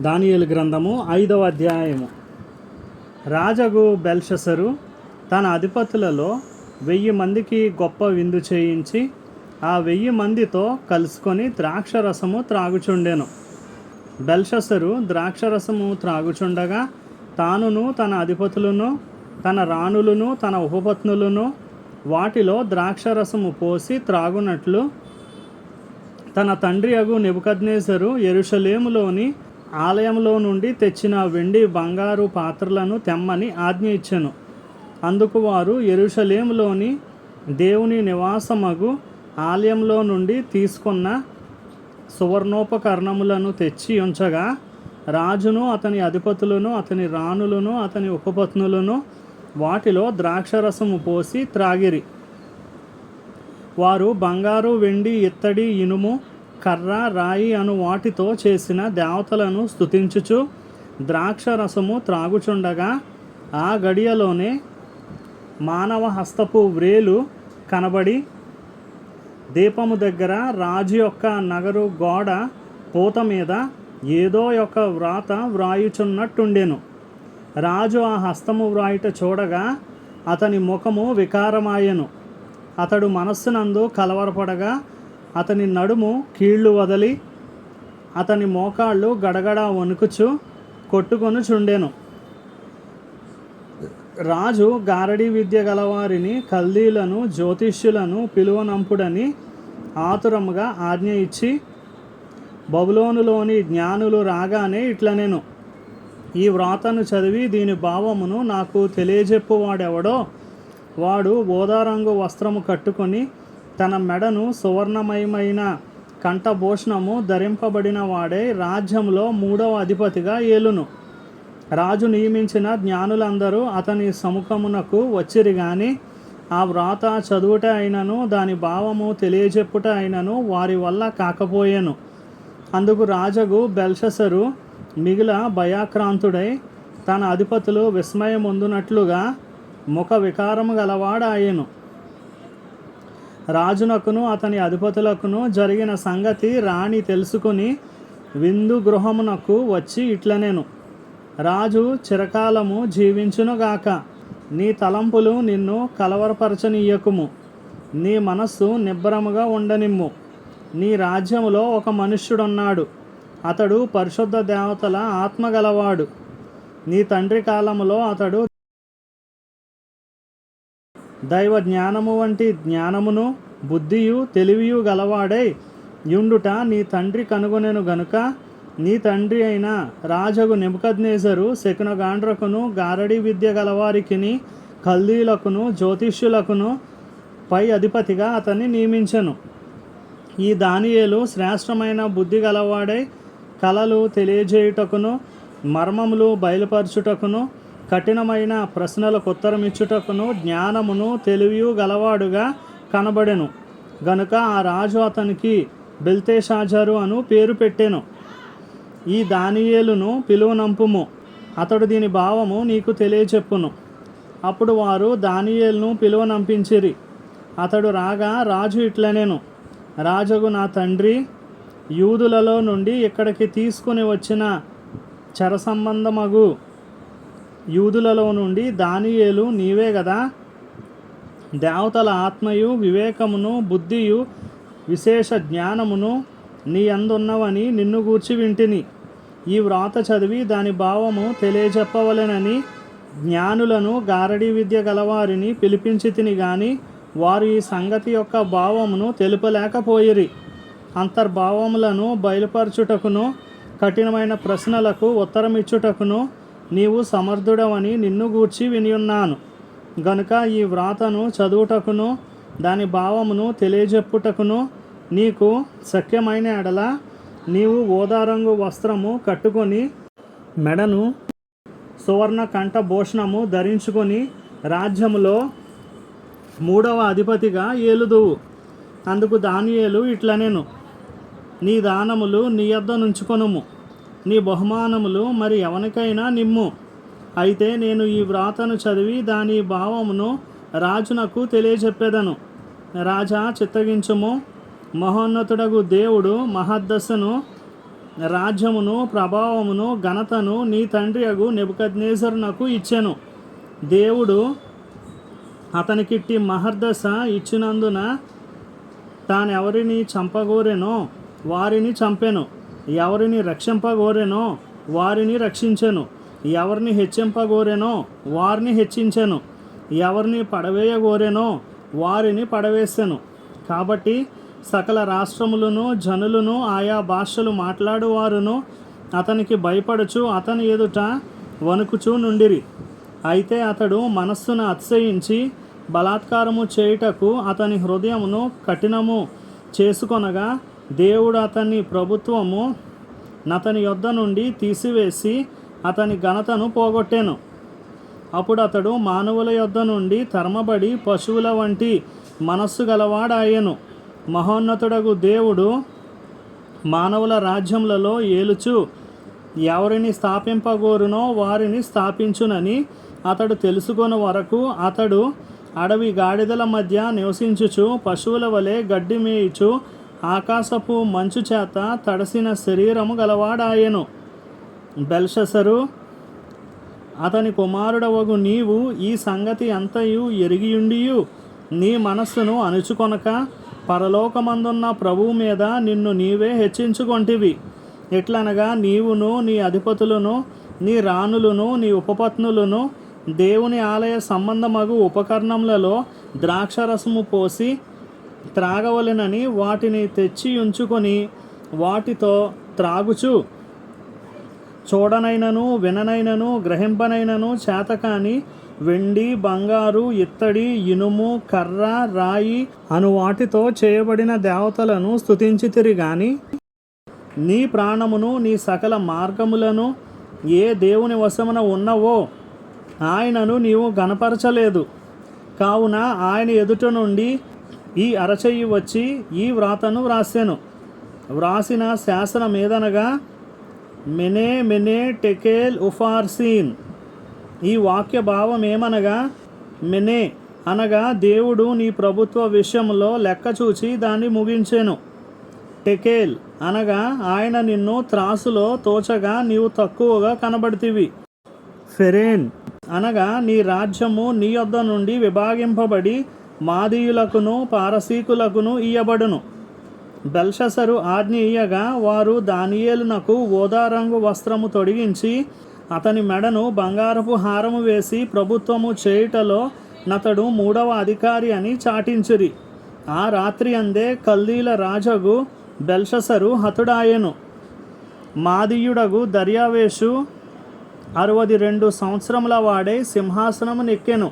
దానియలు గ్రంథము ఐదవ అధ్యాయము. రాజగు బెల్షసరు తన అధిపతులలో వెయ్యి మందికి గొప్ప విందు చేయించి ఆ వెయ్యి మందితో కలుసుకొని ద్రాక్షరసము త్రాగుచుండెను. బెల్షసరు ద్రాక్షరసము త్రాగుచుండగా తానును తన అధిపతులను తన రాణులను తన ఉపపత్నులను వాటిలో ద్రాక్షరసము పోసి త్రాగునట్లు తన తండ్రి అగు నెబుకద్నేసరు ఎరుషలేములోని ఆలయంలో నుండి తెచ్చిన వెండి బంగారు పాత్రలను తెమ్మని ఆజ్ఞ ఇచ్చెను. అందుకు వారు ఎరుషలేములోని దేవుని నివాసమగు ఆలయంలో నుండి తీసుకున్న సువర్ణోపకరణములను తెచ్చి ఉంచగా రాజును అతని అధిపతులను అతని రాణులను అతని ఉపపత్నులను వాటిలో ద్రాక్షరసము పోసి త్రాగిరి. వారు బంగారు వెండి ఇత్తడి ఇనుము కర్ర రాయి అను వాటితో చేసిన దేవతలను స్తుతించుచు ద్రాక్షరసము త్రాగుచుండగా ఆ గడియలోనే మానవ హస్తపు వ్రేలు కనబడి దీపము దగ్గర రాజు యొక్క నగరు గోడ పూత మీద ఏదో యొక్క వ్రాత వ్రాయుచున్నట్టుండెను. రాజు ఆ హస్తము వ్రాయుట చూడగా అతని ముఖము వికారమాయెను. అతడు మనస్సునందు కలవరపడగా అతని నడుము కీళ్ళు వదలి అతని మోకాళ్ళు గడగడ వణుకుచు కొట్టుకొని చుండెను రాజు గారడీ విద్య గలవారిని కల్దీలను జ్యోతిష్యులను పిలువనంపుడని ఆతురముగా ఆజ్ఞ ఇచ్చి బబులోనులోని జ్ఞానులు రాగానే ఇట్లనేను ఈ వ్రాతను చదివి దీని భావమును నాకు తెలియజెప్పువాడెవడో వాడు ఓదారంగు వస్త్రము కట్టుకొని తన మెడను సువర్ణమయమైన కంఠభూషణము ధరింపబడిన వాడే రాజ్యంలో మూడవ అధిపతిగా ఏలును. రాజు నియమించిన జ్ఞానులందరూ అతని సముఖమునకు వచ్చిరి గాని ఆ వ్రాత చదువుట అయినను దాని భావము తెలియజెప్పుట అయినను వారి వల్ల కాకపోయెను. అందుకు రాజగు బెల్షసరు మిగిల భయాక్రాంతుడై తన అధిపతులు విస్మయమొందునట్లుగా ముఖ వికారము గలవాడాయను. రాజునకును అతని అధిపతులకును జరిగిన సంగతి రాణి తెలుసుకుని విందు గృహమునకు వచ్చి ఇట్లనేను. రాజు చిరకాలము జీవించునుగాక నీ తలంపులు నిన్ను కలవరపరచనీయకుము. నీ మనస్సు నిబ్బరముగా ఉండనిమ్ము. నీ రాజ్యములో ఒక మనుష్యుడున్నాడు. అతడు పరిశుద్ధ దేవతల ఆత్మగలవాడు నీ తండ్రి కాలములో అతడు దైవ జ్ఞానము వంటి జ్ఞానమును బుద్ధియు తెలివియు గలవాడై యుండుట నీ తండ్రి కనుగొనెను గనుక నీ తండ్రి అయిన రాజగు నెబుకద్నేజరు శకునగాండ్రకును గారడి విద్య గలవారికిని కల్దీలకును జ్యోతిష్యులకును పై అధిపతిగా అతన్ని నియమించెను. ఈ దానియేలు శ్రేష్టమైన బుద్ధి గలవాడై కళలు తెలియజేయుటకును మర్మములు బయలుపరచుటకును కఠినమైన ప్రశ్నలకు ఉత్తరమిచ్చుటకును జ్ఞానమును తెలివియు గలవాడుగా కనబడెను. గనుక ఆ రాజు అతనికి బెల్తేషాజరు అను పేరు పెట్టెను. ఈ దానియేలును పిలువనంపుము. అతడు దీని భావము నీకు తెలియచెప్పును. అప్పుడు వారు దానియేలును పిలువనంపించిరి. అతడు రాగా రాజు ఇట్లనేను. రాజగు నా తండ్రి యూదులలో నుండి ఇక్కడికి తీసుకుని వచ్చిన చర సంబంధమగు యూదులలో నుండి దానియేలు నీవే కదా దేవతల ఆత్మయు వివేకమును బుద్ధియు విశేష జ్ఞానమును నీ అందున్నవని నిన్ను గూర్చి వింటిని. ఈ వ్రాత చదివి దాని భావము తెలియజెప్పవలెనని జ్ఞానులను గారడీ విద్య గలవారిని పిలిపించి తిని గాని వారు ఈ సంగతి యొక్క భావమును తెలుపలేకపోయిరి. అంతర్భావములను బయలుపరచుటకును కఠినమైన ప్రశ్నలకు ఉత్తరమిచ్చుటకును నీవు సమర్థుడవని నిన్ను గూర్చి వినియున్నాను. గనుక ఈ వ్రాతను చదువుటకును దాని భావమును తెలియజెప్పుటకును నీకు శక్యమైన ఎడల నీవు ఓదారంగు వస్త్రము కట్టుకొని మెడను సువర్ణ కంఠభూషణము ధరించుకొని రాజ్యములో మూడవ అధిపతిగా ఏలుదువు. అందుకు దానియేలు ఇట్లనేను. నీ దానములు నీ యొద్ద నుంచుకొనుము. నీ బహుమానములు మరి ఎవనికైనా నిమ్ము. అయితే నేను ఈ వ్రాతను చదివి దాని భావమును రాజునకు తెలియజెప్పేదను. రాజా చిత్తగించుము. మహోన్నతుడగు దేవుడు మహద్దశను రాజ్యమును ప్రభావమును ఘనతను నీ తండ్రి అగు నెబుకద్నేజరునకు ఇచ్చెను. దేవుడు అతనికిట్టి మహర్దశ ఇచ్చినందున తానెవరిని చంపగోరెనో వారిని చంపెను. ఎవరిని రక్షింపగోరెనో వారిని రక్షించెను. ఎవరిని హెచ్చింపగోరెనో వారిని హెచ్చించెను. ఎవరిని పడవేయగోరెనో వారిని పడవేసెను. కాబట్టి సకల రాష్ట్రములను జనులను ఆయా భాషలు మాట్లాడువారును అతనికి భయపడుచు అతని ఎదుట వణుకుచూ నుండిరి. అయితే అతడు మనస్సును అతిశయించి బలాత్కారము చేయుటకు అతని హృదయమును కఠినము చేసుకొనగా దేవుడు అతని ప్రభుత్వము నతని యొద్ద నుండి తీసివేసి అతని ఘనతను పోగొట్టాను. అప్పుడు అతడు మానవుల యొద్ద నుండి తరమబడి పశువుల వంటి మనస్సు గలవాడాయను. మహోన్నతుడగు దేవుడు మానవుల రాజ్యములలో ఏలుచు ఎవరిని స్థాపింపగోరునో వారిని స్థాపించునని అతడు తెలుసుకొని వరకు అతడు అడవి గాడిదల మధ్య నివసించుచు పశువుల వలె గడ్డి మేయుచు ఆకాశపు మంచు చేత తడిసిన శరీరము గలవాడాయెను. బెల్షసరు అతని కుమారుడవగు నీవు ఈ సంగతి అంతయు ఎరిగియుండియు. నీ మనస్సును అణుచుకొనక పరలోకమందున్న ప్రభువు మీద నిన్ను నీవే హెచ్చించుకొంటివి. ఎట్లనగా నీవును నీ అధిపతులను నీ రాణులను నీ ఉపపత్నులను దేవుని ఆలయ సంబంధమగు ఉపకరణములలో ద్రాక్షరసము పోసి త్రాగవలెనని వాటిని తెచ్చి ఉంచుకొని వాటితో త్రాగుచు. చూడనైనను విననైనను గ్రహింపనైనను చేతకాని వెండి బంగారు ఇత్తడి ఇనుము కర్ర రాయి అను వాటితో చేయబడిన దేవతలను స్తుతించితిరి గాని నీ ప్రాణమును నీ సకల మార్గములను ఏ దేవుని వశమున ఉన్నవో ఆయనను నీవు గనపరచలేదు కావున ఆయన ఎదుట నుండి ఈ అరచెయ్యి వచ్చి ఈ వ్రాతను వ్రాసాను. వ్రాసిన శాసన ఏదనగా మెనే మెనే టెకేల్ ఉఫార్సీన్. ఈ వాక్య భావం ఏమనగా మెనే అనగా దేవుడు నీ ప్రభుత్వ విషయంలో లెక్క చూచి దాన్ని ముగించెను. టెకేల్ అనగా ఆయన నిన్ను త్రాసులో తోచగా నీవు తక్కువగా కనబడితివి. ఫెరేన్ అనగా నీ రాజ్యము నీ యొద్ద నుండి విభాగింపబడి మాదీయులకును పారసీకులకును ఇయ్యబడును. బెల్షసరు ఆజ్ఞ ఇయ్యగా వారు దానియేలునకు ఓదారంగు వస్త్రము తొడిగించి అతని మెడను బంగారపు హారము వేసి ప్రభుత్వము చేయుటలో నతడు మూడవ అధికారి అని చాటించిరి. ఆ రాత్రి అందే కల్దీల రాజగు బెల్షసరు హతుడాయెను. మాదీయుడగు దర్యావేషు అరవది రెండు సంవత్సరముల వాడే సింహాసనము నెక్కెను.